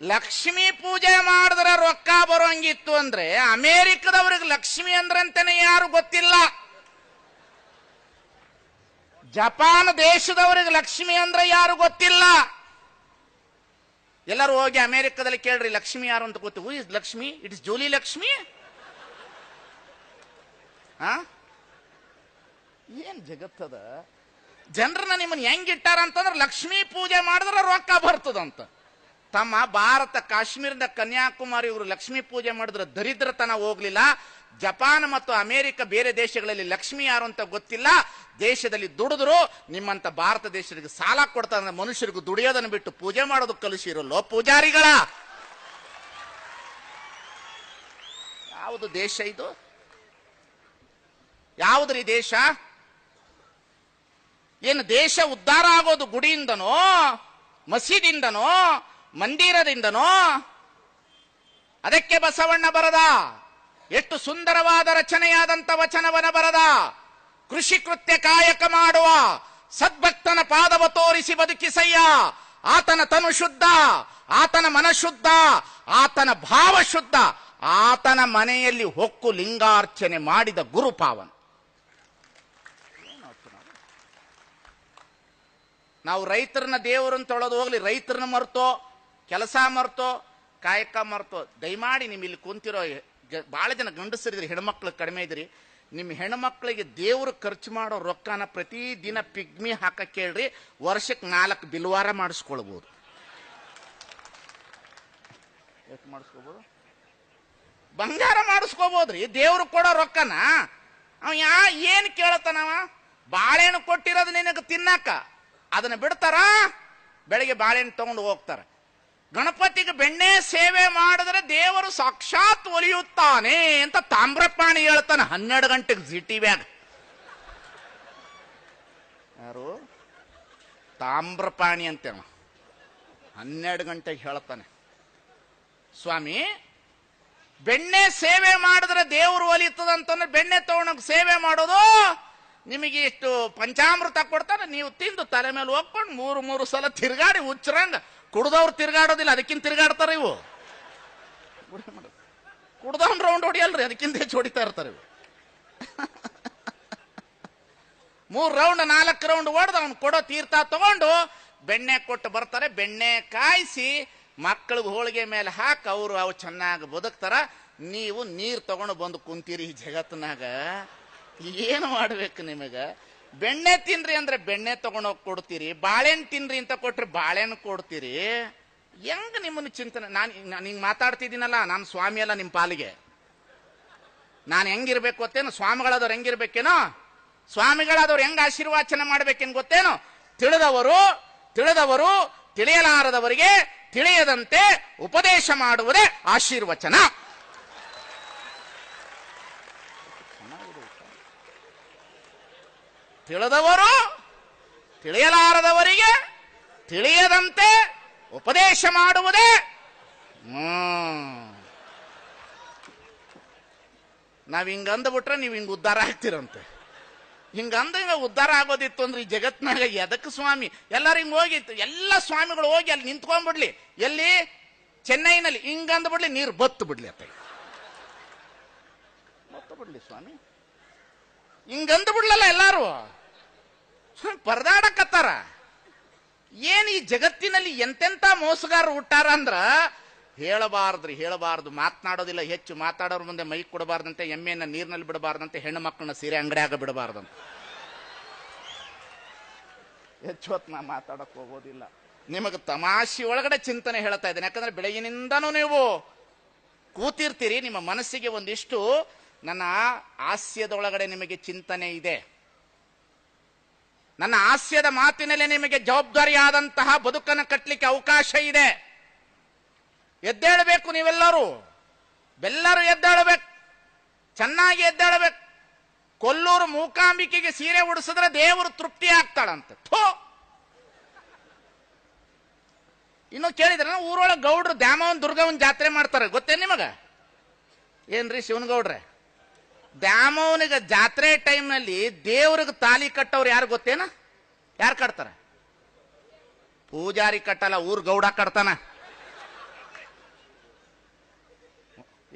ಲಕ್ಷ್ಮಿ ಪೂಜೆ ಮಾಡಿದ್ರೆ ರೊಕ್ಕ ಬರೋಂಗಿತ್ತು ಅಂದ್ರೆ ಅಮೇರಿಕದವ್ರಿಗೆ ಲಕ್ಷ್ಮಿ ಅಂದ್ರಂತನೇ ಯಾರು ಗೊತ್ತಿಲ್ಲ. ಜಪಾನ್ ದೇಶದವರಿಗೆ ಲಕ್ಷ್ಮಿ ಅಂದ್ರೆ ಯಾರು ಗೊತ್ತಿಲ್ಲ. ಎಲ್ಲರೂ ಹೋಗಿ ಅಮೆರಿಕದಲ್ಲಿ ಕೇಳ್ರಿ, ಲಕ್ಷ್ಮಿ ಯಾರು ಅಂತ ಗೊತ್ತು. Is Lakshmi? It is jolly Lakshmi? ಆ ಏನ್ ಜಗತ್ತದ ಜನರನ್ನ ನಿಮ್ಮನ್ನ ಹೆಂಗ್ ಇಟ್ಟಾರ ಅಂತಂದ್ರೆ ಲಕ್ಷ್ಮಿ ಪೂಜೆ ಮಾಡಿದ್ರೆ ರೊಕ್ಕ ಬರ್ತದಂತ. ತಮ್ಮ ಭಾರತ ಕಾಶ್ಮೀರದ ಕನ್ಯಾಕುಮಾರಿ ಇವರು ಲಕ್ಷ್ಮೀ ಪೂಜೆ ಮಾಡಿದ್ರೆ ದರಿದ್ರತನ ಹೋಗ್ಲಿಲ್ಲ. ಜಪಾನ್ ಮತ್ತು ಅಮೆರಿಕ ಬೇರೆ ದೇಶಗಳಲ್ಲಿ ಲಕ್ಷ್ಮಿ ಯಾರು ಅಂತ ಗೊತ್ತಿಲ್ಲ. ದೇಶದಲ್ಲಿ ದುಡಿದ್ರು, ನಿಮ್ಮಂತ ಭಾರತ ದೇಶರಿಗೆ ಸಾಲ ಕೊಡ್ತಾರೆ ಮನುಷ್ಯರಿಗೂ ದುಡಿಯೋದನ್ನು ಬಿಟ್ಟು ಪೂಜೆ ಮಾಡೋದು ಕಲಿಸಿರಲ್ಲೋ ಪೂಜಾರಿಗಳ? ಯಾವುದು ದೇಶ ಇದು? ಯಾವುದ್ರಿ ದೇಶ? ಏನು ದೇಶ ಉದ್ಧಾರ ಆಗೋದು ಗುಡಿಯಿಂದನೋ ಮಸೀದಿಂದನೋ ಮಂದಿರದಿಂದನೋ ಅದಕ್ಕೆ ಬಸವಣ್ಣ ಬರದ. ಎಷ್ಟು ಸುಂದರವಾದ ರಚನೆಯಾದಂಥ ವಚನವನ ಬರದ. ಕೃಷಿ ಕೃತ್ಯ ಕಾಯಕ ಮಾಡುವ. ಸದ್ಭಕ್ತನ ಪಾದವ ತೋರಿಸಿ ಬದುಕಿಸಯ್ಯ. ಆತನ ತನು ಶುದ್ಧ, ಆತನ ಮನಶುದ್ಧ ಆತನ ಭಾವ ಶುದ್ಧ. ಆತನ ಮನೆಯಲ್ಲಿ ಹೊಕ್ಕು ಲಿಂಗಾರ್ಚನೆ ಮಾಡಿದ ಗುರುಪಾವನ. ನಾವು ರೈತರನ್ನ ದೇವರನ್ನು ತೊಳೆದು ಹೋಗ್ಲಿ, ರೈತರನ್ನ ಮರ್ತೋ ಕೆಲಸ ಮರ್ತೋ, ಕಾಯಕ ಮರ್ತೋ, ದಯಮಾಡಿ ನಿಮ್ಮ ಇಲ್ಲಿ ಕುಂತಿರೋ ಭಾಳ ಜನ ಗಂಡಸರಿದ್ರಿ, ಹೆಣ್ಮಕ್ಳು ಕಡಿಮೆ ಇದ್ರಿ. ನಿಮ್ಮ ಹೆಣ್ಮಕ್ಳಿಗೆ ದೇವರು ಖರ್ಚು ಮಾಡೋ ರೊಕ್ಕನ ಪ್ರತಿ ದಿನ ಪಿಗ್ಮಿ ಹಾಕಕ್ಕೆ ಕೇಳ್ರಿ ವರ್ಷಕ್ಕೆ ನಾಲ್ಕು ಬಿಲ್ವಾರ ಮಾಡಿಸ್ಕೊಳ್ಬೋದು. ಎಷ್ಟು ಮಾಡಿಸ್ಕೋಬೋದು ಬಂಗಾರ ಮಾಡಿಸ್ಕೋಬೋದ್ರಿ ದೇವ್ರು ಕೊಡೋ ರೊಕ್ಕನ. ಅವ ಯಾ, ಏನು ಕೇಳತ್ತಾನವ ಬಾಳೆಹಣ್ಣು ಕೊಟ್ಟಿರೋದು ನಿನಗೆ ತಿನ್ನಾಕ. ಅದನ್ನ ಬಿಡ್ತಾರ? ಬೆಳಿಗ್ಗೆ ಬಾಳೆಹಣ್ಣು ತಗೊಂಡು ಹೋಗ್ತಾರ. ಗಣಪತಿಗೆ ಬೆಣ್ಣೆ ಸೇವೆ ಮಾಡಿದ್ರೆ ದೇವರು ಸಾಕ್ಷಾತ್ ಒಲಿಯುತ್ತಾನೆ ಅಂತ ತಾಮ್ರಪಾಣಿ ಹೇಳ್ತಾನೆ. ಹನ್ನೆರಡು ಗಂಟೆಗೆ ಜಿ ಟಿವ್ಯಾಗ ಯಾರು? ತಾಮ್ರಪಾಣಿ ಅಂತೇವ ಹನ್ನೆರಡು ಗಂಟೆಗೆ ಹೇಳ್ತಾನೆ. ಸ್ವಾಮಿ, ಬೆಣ್ಣೆ ಸೇವೆ ಮಾಡಿದ್ರೆ ದೇವರು ಒಲಿತದ ಅಂತಂದ್ರೆ ಬೆಣ್ಣೆ ತಗೊಂಡೋಗಿ ಸೇವೆ ಮಾಡೋದು ನಿಮಗೆ ಇಷ್ಟು ಪಂಚಾಮೃತ ಕೊಡ್ತಾರೆ. ನೀವು ತಿಂದು ತಲೆ ಮೇಲೆ ಹೋಗ್ಕೊಂಡು ಮೂರು ಮೂರು ಸಲ ತಿರುಗಾಡಿ ಹುಚ್ಚರಂಗ ಕುಡ್ದವ್ರು ತಿರ್ಗಾಡೋದಿಲ್ಲ, ಅದಕ್ಕಿಂತ ತಿರ್ಗಾಡ್ತಾರೆ ಇವು. ಕುಡ್ದವ್ನ ರೌಂಡ್ ಹೊಡಿಯಲ್ರಿ, ಅದಕ್ಕಿಂತ ಹೆಚ್ಚು ಹೊಡಿತಾ ಇರ್ತಾರೆ ಇವು. ಮೂರ್ ರೌಂಡ್ ನಾಲ್ಕು ರೌಂಡ್ ಹೊಡೆದು ಅವ್ನು ಕೊಡೋ ತೀರ್ಥ ತಗೊಂಡು ಬೆಣ್ಣೆ ಕೊಟ್ಟು ಬರ್ತಾರೆ, ಬೆಣ್ಣೆ ಕಾಯಿಸಿ ಮಕ್ಕಳಿಗೆ ಹೋಳಿಗೆ ಮೇಲೆ ಹಾಕಿ ಅವರು ಅವು ಚೆನ್ನಾಗಿ ಬದುಕ್ತಾರ. ನೀವು ನೀರು ತಗೊಂಡು ಬಂದು ಕುಂತೀರಿ ಈ ಜಗತ್ತಿನಾಗ ಏನು ಮಾಡ್ಬೇಕು ನಿಮಗೆ? ಬೆಣ್ಣೆ ತಿನ್ರಿ ಅಂದ್ರೆ ಬೆಣ್ಣೆ ತಗೊಂಡೋಗಿ ಕೊಡ್ತೀರಿ, ಬಾಳೆಹಣ್ಣು ತಿನ್ರಿ ಅಂತ ಕೊಟ್ರೆ ಬಾಳೆಹಣ್ಣು ಕೊಡ್ತೀರಿ, ಹೆಂಗ್ ನಿಮ್ಮನ್ನು ಚಿಂತನೆ ನಾನು ನಾನು ಹಿಂಗೆ ಮಾತಾಡ್ತಿದ್ದೀನಲ್ಲ, ನಾನು ಸ್ವಾಮಿ ಅಲ್ಲ ನಿಮ್ಮ ಪಾಲಿಗೆ. ನಾನು ಹೆಂಗಿರ್ಬೇಕು ಗೊತ್ತೇನು? ಸ್ವಾಮಿಗಳಾದವ್ರು ಹೆಂಗಿರ್ಬೇಕೇನೋ? ಸ್ವಾಮಿಗಳಾದವ್ರು ಹೆಂಗ ಆಶೀರ್ವಾಚನೆ ಮಾಡ್ಬೇಕೇನು ಗೊತ್ತೇನು? ತಿಳಿದವರು ತಿಳಿದವರು ತಿಳಿಯಲಾರದವರಿಗೆ ತಿಳಿಯದಂತೆ ಉಪದೇಶ ಮಾಡುವುದೇ ಆಶೀರ್ವಚನ. ತಿಳಿದವರು ತಿಳಿಯಲಾರದವರಿಗೆ ತಿಳಿಯದಂತೆ ಉಪದೇಶ ಮಾಡುವುದೇ. ನಾವು ಹಿಂಗ ಅಂದ್ಬಿಟ್ರೆ ನೀವು ಹಿಂಗೆ ಉದ್ಧಾರ ಆಗ್ತಿರಂತೆ. ಹಿಂಗೆ ಅಂದ ಹಿಂಗ ಉದ್ಧಾರ ಆಗೋದಿತ್ತು ಅಂದ್ರೆ ಈ ಜಗತ್ನಾಗ ಎದಕ್ಕೆ ಸ್ವಾಮಿ? ಎಲ್ಲರೂ ಹಿಂಗೆ ಹೋಗಿತ್ತು ಎಲ್ಲ ಸ್ವಾಮಿಗಳು ಹೋಗಿ ಅಲ್ಲಿ ನಿಂತ್ಕೊಂಡ್ಬಿಡ್ಲಿ ಎಲ್ಲಿ? ಚೆನ್ನೈನಲ್ಲಿ. ಹಿಂಗೆ ಅಂದ್ಬಿಡ್ಲಿ ನೀರು ಬತ್ತು ಬಿಡ್ಲಿ ಅತ್ತ. ಬತ್ತು ಬಿಡ್ಲಿ ಸ್ವಾಮಿ. ಹಿಂಗಂದ ಬಿಡ್ಲಲ್ಲ ಎಲ್ಲಾರು. ಪರದಾಡಕತ್ತಾರ. ಏನ್ ಈ ಜಗತ್ತಿನಲ್ಲಿ ಎಂತೆಂತ ಮೋಸಗಾರ ಹುಟ್ಟಾರ ಅಂದ್ರ, ಹೇಳಬಾರ್ದ್ರಿ, ಹೇಳಬಾರ್ದು, ಮಾತನಾಡೋದಿಲ್ಲ, ಹೆಚ್ಚು ಮಾತಾಡೋರ ಮುಂದೆ ಮೈ ಕೊಡಬಾರ್ದಂತೆ, ಎಮ್ಮೆಯನ್ನ ನೀರಿನಲ್ಲಿ ಬಿಡಬಾರ್ದಂತೆ ಹೆಣ್ಣು ಮಕ್ಕಳನ್ನ ಸೀರೆ ಅಂಗಡಿಯಾಗ ಬಿಡಬಾರ್ದಂತ. ಹೆಚ್ಚು ಹೊತ್ತು ನಾ ಮಾತಾಡಕ್ ಹೋಗೋದಿಲ್ಲ. ನಿಮಗೆ ತಮಾಷೆ ಒಳಗಡೆ ಚಿಂತನೆ ಹೇಳ್ತಾ ಇದ್ದೇನೆ. ಯಾಕಂದ್ರೆ ಬೆಳಗಿನಿಂದನೂ ನೀವು ಕೂತಿರ್ತೀರಿ, ನಿಮ್ಮ ಮನಸ್ಸಿಗೆ ಒಂದಿಷ್ಟು ನನ್ನ ಹಾಸ್ಯದೊಳಗಡೆ ನಿಮಗೆ ಚಿಂತನೆ ಇದೆ. ನನ್ನ ಹಾಸ್ಯದ ಮಾತಿನಲ್ಲಿ ನಿಮಗೆ ಜವಾಬ್ದಾರಿಯಾದಂತಹ ಬದುಕನ್ನು ಕಟ್ಟಲಿಕ್ಕೆ ಅವಕಾಶ ಇದೆ. ಎದ್ದೇಳಬೇಕು ನೀವೆಲ್ಲರೂ. ಬೆಲ್ಲರೂ ಎದ್ದೇಳಬೇಕು. ಚೆನ್ನಾಗಿ ಎದ್ದೇಳಬೇಕು. ಕೊಲ್ಲೂರು ಮೂಕಾಂಬಿಕೆಗೆ ಸೀರೆ ಉಡಿಸಿದ್ರೆ ದೇವರು ತೃಪ್ತಿ ಆಗ್ತಾಳಂತೆ. ಥೋ! ಇನ್ನು ಕೇಳಿದ್ರೆ ಊರೊಳಗೆ ಗೌಡ್ರು ದ್ಯಾಮವನ್ ದುರ್ಗವನ್ ಜಾತ್ರೆ ಮಾಡ್ತಾರೆ. ಗೊತ್ತೇನು ನಿಮಗ? ಏನ್ರಿ ಶಿವನಗೌಡ್ರೆ? ದ್ಯಾಮವನಿಗೆ ಜಾತ್ರೆ ಟೈಮ್ನಲ್ಲಿ ದೇವ್ರಿಗೆ ತಾಲಿ ಕಟ್ಟವ್ರು ಯಾರು ಗೊತ್ತೇನ? ಯಾರು ಕಟ್ತಾರ? ಪೂಜಾರಿ ಕಟ್ಟಲ್ಲ, ಊರ್ ಗೌಡ ಕಟ್ತಾನ.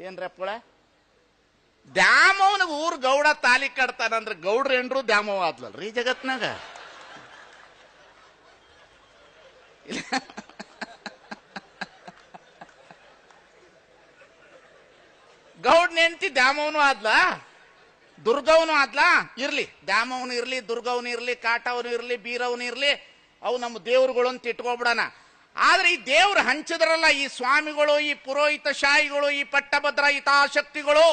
ಏನ್ರಪ್ಪಳ ದ್ಯಾಮವನಿಗೆ ಊರ್ ಗೌಡ ತಾಲಿ ಕಟ್ತಾನ ಅಂದ್ರೆ ಗೌಡ್ರ ಎಂಡ್ರು ದ್ಯಾಮವ್ವ ಆದ್ಲಲ್ರಿ ರೀ ಜಗತ್ನಾಗ? ಗೌಡ್ ನೆಂತಿ ದ್ಯಾಮವನು ಆದ್ಲಾ? ದುರ್ಗವನು ಆದ್ಲಾ? ಇರ್ಲಿ. ದ್ಯಾಮವನು ಇರ್ಲಿ, ದುರ್ಗವನು ಇರ್ಲಿ, ಕಾಟವನು ಇರ್ಲಿ, ಬೀರವನು ಇರ್ಲಿ, ಅವು ನಮ್ಮ ದೇವ್ರುಗಳು ಅಂತ ಇಟ್ಕೊಬಿಡೋಣ ಆದ್ರೆ ಈ ದೇವ್ರು ಹಂಚಿದ್ರಲ್ಲ ಈ ಸ್ವಾಮಿಗಳು, ಈ ಪುರೋಹಿತ ಶಾಹಿಗಳು, ಈ ಪಟ್ಟಭದ್ರ ಹಿತಾಸಕ್ತಿಗಳು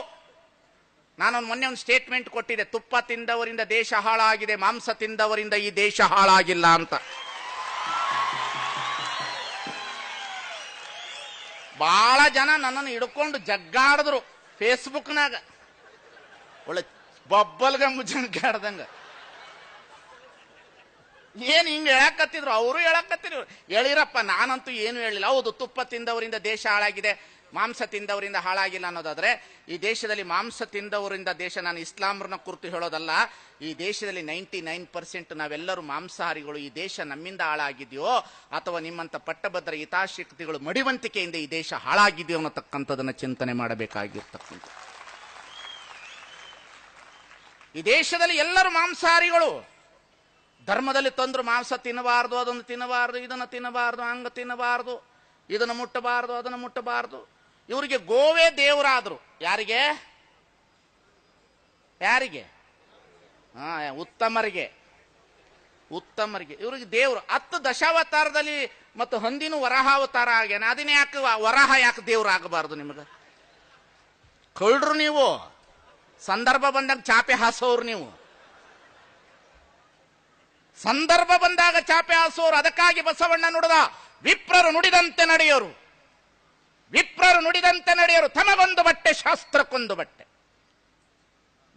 ನಾನೊಂದು ಮೊನ್ನೆ ಒಂದು ಸ್ಟೇಟ್ಮೆಂಟ್ ಕೊಟ್ಟಿದೆ ತುಪ್ಪ ತಿಂದವರಿಂದ ದೇಶ ಹಾಳಾಗಿದೆ, ಮಾಂಸ ತಿಂದವರಿಂದ ಈ ದೇಶ ಹಾಳಾಗಿಲ್ಲ ಅಂತ. ಬಹಳ ಜನ ನನ್ನನ್ನು ಹಿಡ್ಕೊಂಡು ಜಗ್ಗಾಡಿದ್ರು ಫೇಸ್ಬುಕ್ನಾಗ ಒಳ್ಳೆ ಬಬ್ಬಲ್ಗ ಕೇಳ್ದಂಗ ಏನ್ ಹಿಂಗೆ ಹೇಳಕತ್ತಿದ್ರು? ಅವರು ಹೇಳಕತ್ತಿದ್ರು. ಹೇಳಿರಪ್ಪ, ನಾನಂತೂ ಏನು ಹೇಳಿಲ್ಲ. ಹೌದು, ತುಪ್ಪ ತಿಂದವರಿಂದ ದೇಶ ಹಾಳಾಗಿದೆ, ಮಾಂಸ ತಿಂದವರಿಂದ ಹಾಳಾಗಿಲ್ಲ ಅನ್ನೋದಾದ್ರೆ, ಈ ದೇಶದಲ್ಲಿ ಮಾಂಸ ತಿಂದವರಿಂದ ದೇಶ, ನಾನು ಇಸ್ಲಾಮ್ರನ್ನ ಕುರಿತು ಹೇಳೋದಲ್ಲ, ಈ ದೇಶದಲ್ಲಿ ನೈಂಟಿ ನೈನ್ ಪರ್ಸೆಂಟ್ ನಾವೆಲ್ಲರೂ ಮಾಂಸಾಹಾರಿಗಳು ಈ ದೇಶ ನಮ್ಮಿಂದ ಹಾಳಾಗಿದೆಯೋ, ಅಥವಾ ನಿಮ್ಮಂತ ಪಟ್ಟಭದ್ರ ಹಿತಾಶಕ್ತಿಗಳು ಮಡಿವಂತಿಕೆಯಿಂದ ಈ ದೇಶ ಹಾಳಾಗಿದೆಯೋ ಅನ್ನತಕ್ಕಂಥದನ್ನ ಚಿಂತನೆ ಮಾಡಬೇಕಾಗಿರ್ತಕ್ಕಂಥ ಈ ದೇಶದಲ್ಲಿ ಎಲ್ಲರೂ ಮಾಂಸಾಹಾರಿಗಳು. ಧರ್ಮದಲ್ಲಿ ತಂದ್ರು ಮಾಂಸ ತಿನ್ನಬಾರ್ದು, ಅದನ್ನು ತಿನ್ನಬಾರ್ದು, ಇದನ್ನು ತಿನ್ನಬಾರ್ದು, ಹಂಗ ತಿನ್ನಬಾರ್ದು, ಇದನ್ನು ಮುಟ್ಟಬಾರ್ದು, ಅದನ್ನು ಮುಟ್ಟಬಾರ್ದು. ಇವರಿಗೆ ಗೋವೇ ದೇವರಾದರು. ಯಾರಿಗೆ? ಯಾರಿಗೆ? ಹಾ, ಉತ್ತಮರಿಗೆ. ಉತ್ತಮರಿಗೆ. ಇವ್ರಿಗೆ ದೇವರು. ಹತ್ತು ದಶಾವತಾರದಲ್ಲಿ ಮತ್ತು ಹಂದಿನೂ ವರಹಾವತಾರ ಆಗ್ಯಾನ. ಅದನ್ನ ಯಾಕೆ ವರಹ ಯಾಕೆ ದೇವ್ರು ಆಗಬಾರ್ದು ನಿಮಗೆ? ಕಳ್ರು ನೀವು. ಸಂದರ್ಭ ಬಂದಾಗ ಚಾಪೆ ಹಾಸೋರು ನೀವು. ಸಂದರ್ಭ ಬಂದಾಗ ಚಾಪೆ ಹಾಸೋರು, ಅದಕ್ಕಾಗಿ ಬಸವಣ್ಣ ನುಡಿದ, ವಿಪ್ರರು ನುಡಿದಂತೆ ನಡೆಯೋರು. ವಿಪ್ರರು ನುಡಿದಂತೆ ನಡೆಯೋರು, ತಮಗೊಂದು ಬಟ್ಟೆ, ಶಾಸ್ತ್ರಕ್ಕೊಂದು ಬಟ್ಟೆ.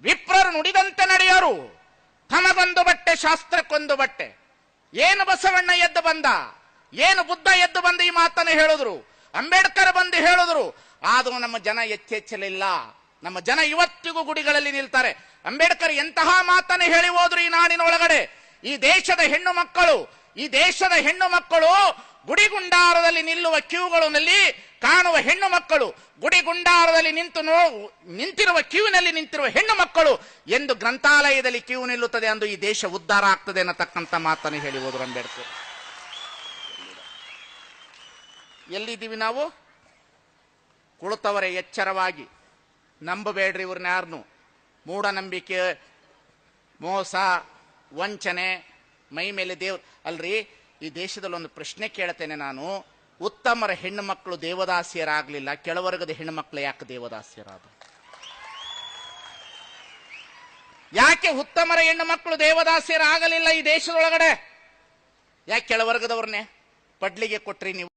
ವಿಪ್ರರು ನುಡಿದಂತೆ ನಡೆಯೋರು, ತಮಗೊಂದು ಬಟ್ಟೆ, ಶಾಸ್ತ್ರಕ್ಕೊಂದು ಬಟ್ಟೆ. ಏನು ಬಸವಣ್ಣ ಎದ್ದು ಬಂದ, ಏನು ಬುದ್ಧ ಎದ್ದು ಬಂದು ಈ ಮಾತನ್ನು ಹೇಳಿದ್ರು, ಅಂಬೇಡ್ಕರ್ ಬಂದು ಹೇಳಿದ್ರು, ಆದರೂ ನಮ್ಮ ಜನ ಎಚ್ಚೆಚ್ಚಲಿಲ್ಲ. ನಮ್ಮ ಜನ ಇವತ್ತಿಗೂ ಗುಡಿಗಳಲ್ಲಿ ನಿಲ್ತಾರೆ. ಅಂಬೇಡ್ಕರ್ ಎಂತಹ ಮಾತನ್ನು ಹೇಳಿ ಹೋದ್ರು ಈ ನಾಡಿನ ಒಳಗಡೆ? ಈ ದೇಶದ ಹೆಣ್ಣು ಮಕ್ಕಳು, ಈ ದೇಶದ ಹೆಣ್ಣು ಮಕ್ಕಳು ಗುಡಿಗುಂಡಾರದಲ್ಲಿ ನಿಲ್ಲುವ ಕ್ಯೂಗಳಲ್ಲಿ ಕಾಣುವ ಹೆಣ್ಣು ಮಕ್ಕಳು, ಗುಡಿಗುಂಡಾರದಲ್ಲಿ ನಿಂತು ನೋ, ನಿಂತಿರುವ ಕ್ಯೂನಲ್ಲಿ ನಿಂತಿರುವ ಹೆಣ್ಣು ಮಕ್ಕಳು ಎಂದು ಗ್ರಂಥಾಲಯದಲ್ಲಿ ಕ್ಯೂ ನಿಲ್ಲುತ್ತದೆ ಅಂದು ಈ ದೇಶ ಉದ್ಧಾರ ಆಗ್ತದೆ ಅನ್ನತಕ್ಕಂಥ ಮಾತನ್ನು ಹೇಳಿ ಹೋದ್ರು ಅಂಬೇಡ್ಕರ್. ಎಲ್ಲಿದ್ದೀವಿ ನಾವು? ಕುಳಿತವರೇ ಎಚ್ಚರವಾಗಿ. ನಂಬಬೇಡ್ರಿ ಇವ್ರನ್ನ ಯಾರನ್ನು ಮೂಢನಂಬಿಕೆ, ಮೋಸ, ವಂಚನೆ, ಮೈ ಮೇಲೆ ದೇವ್, ಅಲ್ರಿ, ಈ ದೇಶದಲ್ಲಿ ಒಂದು ಪ್ರಶ್ನೆ ಕೇಳ್ತೇನೆ ನಾನು. ಉತ್ತಮರ ಹೆಣ್ಣು ಮಕ್ಕಳು ದೇವದಾಸಿಯರಾಗಲಿಲ್ಲ, ಕೆಳವರ್ಗದ ಹೆಣ್ಣು ಮಕ್ಕಳು ಯಾಕೆ ದೇವದಾಸಿಯರಾದ? ಯಾಕೆ ಉತ್ತಮರ ಹೆಣ್ಣು ಮಕ್ಕಳು ದೇವದಾಸಿಯರಾಗಲಿಲ್ಲ ಈ ದೇಶದೊಳಗಡೆ? ಯಾಕೆ ಕೆಳವರ್ಗದವ್ರನ್ನೇ? ಪಡ್ಲಿಗೆ ಕೊಟ್ರಿ ನೀವು.